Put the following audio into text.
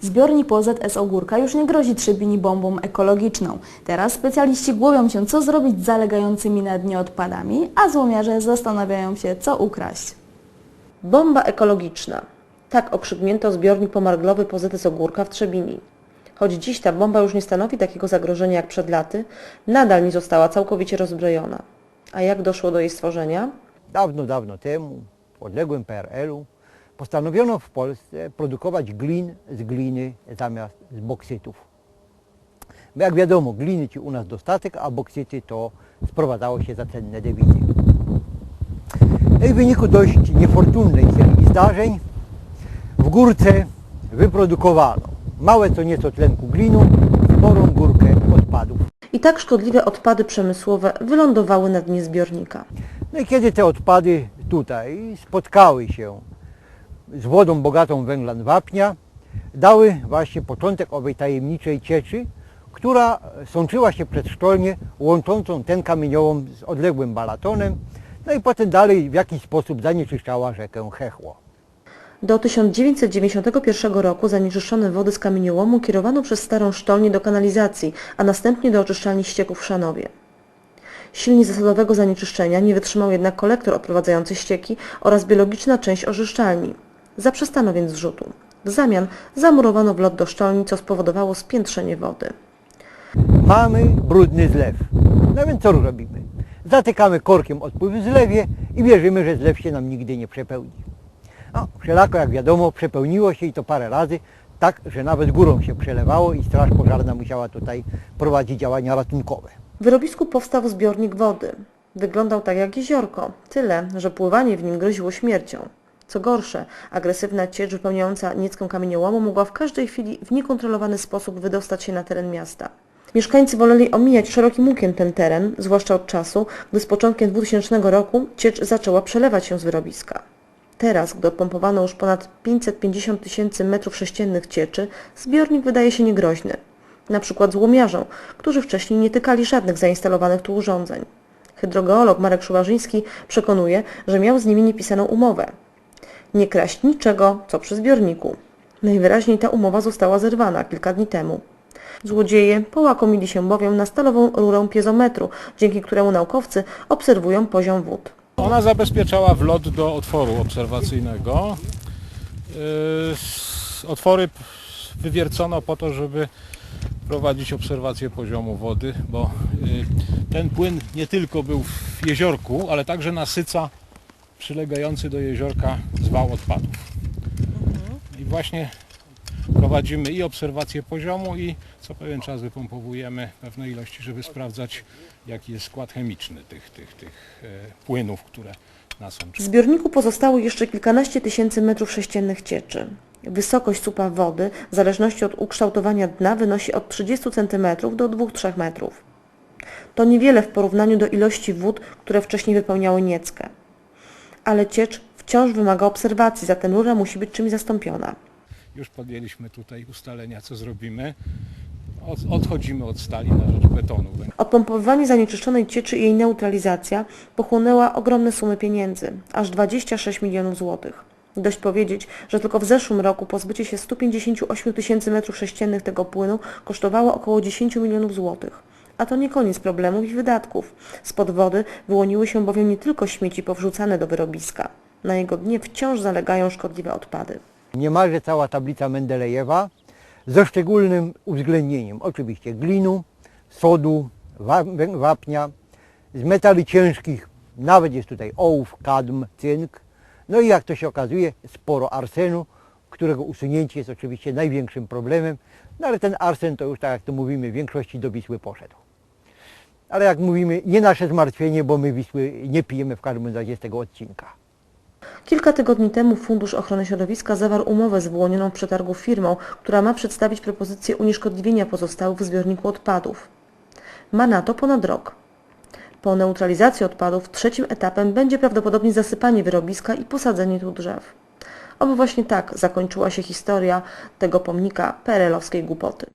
Zbiornik OZS Ogórka już nie grozi Trzebini bombą ekologiczną. Teraz specjaliści głowią się, co zrobić z zalegającymi na dnie odpadami, a złomiarze zastanawiają się, co ukraść. Bomba ekologiczna. Tak okrzyknięto zbiornik pomarglowy PZS Ogórka w Trzebini. Choć dziś ta bomba już nie stanowi takiego zagrożenia jak przed laty, nadal nie została całkowicie rozbrojona. A jak doszło do jej stworzenia? Dawno, dawno temu, w odległym PRL-u, postanowiono w Polsce produkować glin z gliny zamiast z boksytów. Bo jak wiadomo, gliny ci u nas dostatek, a boksyty to sprowadzało się za cenne dewizy. No i w wyniku dość niefortunnej serii zdarzeń w górce wyprodukowano małe co nieco tlenku glinu, sporą górkę odpadów. I tak szkodliwe odpady przemysłowe wylądowały na dnie zbiornika. No i kiedy te odpady tutaj spotkały się z wodą bogatą węglan wapnia, dały właśnie początek owej tajemniczej cieczy, która sączyła się przedszkolnie łączącą ten kamieniołom z odległym Balatonem, no i potem dalej w jakiś sposób zanieczyszczała rzekę Hechło. Do 1991 roku zanieczyszczone wody z kamieniołomu kierowano przez starą sztolnię do kanalizacji, a następnie do oczyszczalni ścieków w Szanowie. Silnie zasadowego zanieczyszczenia nie wytrzymał jednak kolektor odprowadzający ścieki oraz biologiczna część oczyszczalni. Zaprzestano więc zrzutu. W zamian zamurowano wlot do sztolni, co spowodowało spiętrzenie wody. Mamy brudny zlew. No więc co robimy? Zatykamy korkiem odpływ w zlewie i wierzymy, że zlew się nam nigdy nie przepełni. No, wszelako jak wiadomo przepełniło się i to parę razy, tak, że nawet górą się przelewało i straż pożarna musiała tutaj prowadzić działania ratunkowe. W wyrobisku powstał zbiornik wody. Wyglądał tak jak jeziorko, tyle, że pływanie w nim groziło śmiercią. Co gorsze, agresywna ciecz wypełniająca nieckę kamieniołomu mogła w każdej chwili w niekontrolowany sposób wydostać się na teren miasta. Mieszkańcy woleli omijać szerokim łukiem ten teren, zwłaszcza od czasu, gdy z początkiem 2000 roku ciecz zaczęła przelewać się z wyrobiska. Teraz, gdy odpompowano już ponad 550 tysięcy metrów sześciennych cieczy, zbiornik wydaje się niegroźny. Na przykład złomiarzom, którzy wcześniej nie tykali żadnych zainstalowanych tu urządzeń. Hydrogeolog Marek Szuwarzyński przekonuje, że miał z nimi niepisaną umowę. Nie kraść niczego, co przy zbiorniku. Najwyraźniej ta umowa została zerwana kilka dni temu. Złodzieje połakomili się bowiem na stalową rurę piezometru, dzięki któremu naukowcy obserwują poziom wód. Ona zabezpieczała wlot do otworu obserwacyjnego. Yy, Otwory wywiercono po to, żeby prowadzić obserwację poziomu wody, bo yy, ten płyn nie tylko był w jeziorku, ale także nasyca przylegający do jeziorka zwał odpadów. I właśnie prowadzimy i obserwację poziomu i co pewien czas wypompowujemy pewne ilości, żeby sprawdzać jaki jest skład chemiczny tych, tych, tych e, płynów, które nasączają. W zbiorniku pozostało jeszcze kilkanaście tysięcy metrów sześciennych cieczy. Wysokość słupa wody w zależności od ukształtowania dna wynosi od 30 cm do 2-3 metrów. To niewiele w porównaniu do ilości wód, które wcześniej wypełniały nieckę. Ale ciecz wciąż wymaga obserwacji, zatem rura musi być czymś zastąpiona. Już podjęliśmy tutaj ustalenia, co zrobimy. Od, odchodzimy od stali na rzecz betonu. Odpompowywanie zanieczyszczonej cieczy i jej neutralizacja pochłonęła ogromne sumy pieniędzy, aż 26 milionów złotych. Dość powiedzieć, że tylko w zeszłym roku pozbycie się 158 tysięcy metrów sześciennych tego płynu kosztowało około 10 milionów złotych. A to nie koniec problemów i wydatków. Spod wody wyłoniły się bowiem nie tylko śmieci powrzucane do wyrobiska. Na jego dnie wciąż zalegają szkodliwe odpady. Niemalże cała tablica Mendelejewa ze szczególnym uwzględnieniem oczywiście glinu, sodu, wapnia, z metali ciężkich nawet jest tutaj ołów, kadm, cynk, no i jak to się okazuje sporo arsenu, którego usunięcie jest oczywiście największym problemem, no ale ten arsen to już tak jak to mówimy w większości do Wisły poszedł. Ale jak mówimy, nie nasze zmartwienie, bo my Wisły nie pijemy w każdym razie z tego odcinka. Kilka tygodni temu Fundusz Ochrony Środowiska zawarł umowę z wyłonioną w przetargu firmą, która ma przedstawić propozycję unieszkodliwienia pozostałych w zbiorniku odpadów. Ma na to ponad rok. Po neutralizacji odpadów trzecim etapem będzie prawdopodobnie zasypanie wyrobiska i posadzenie tu drzew. Oby właśnie tak zakończyła się historia tego pomnika perelowskiej głupoty.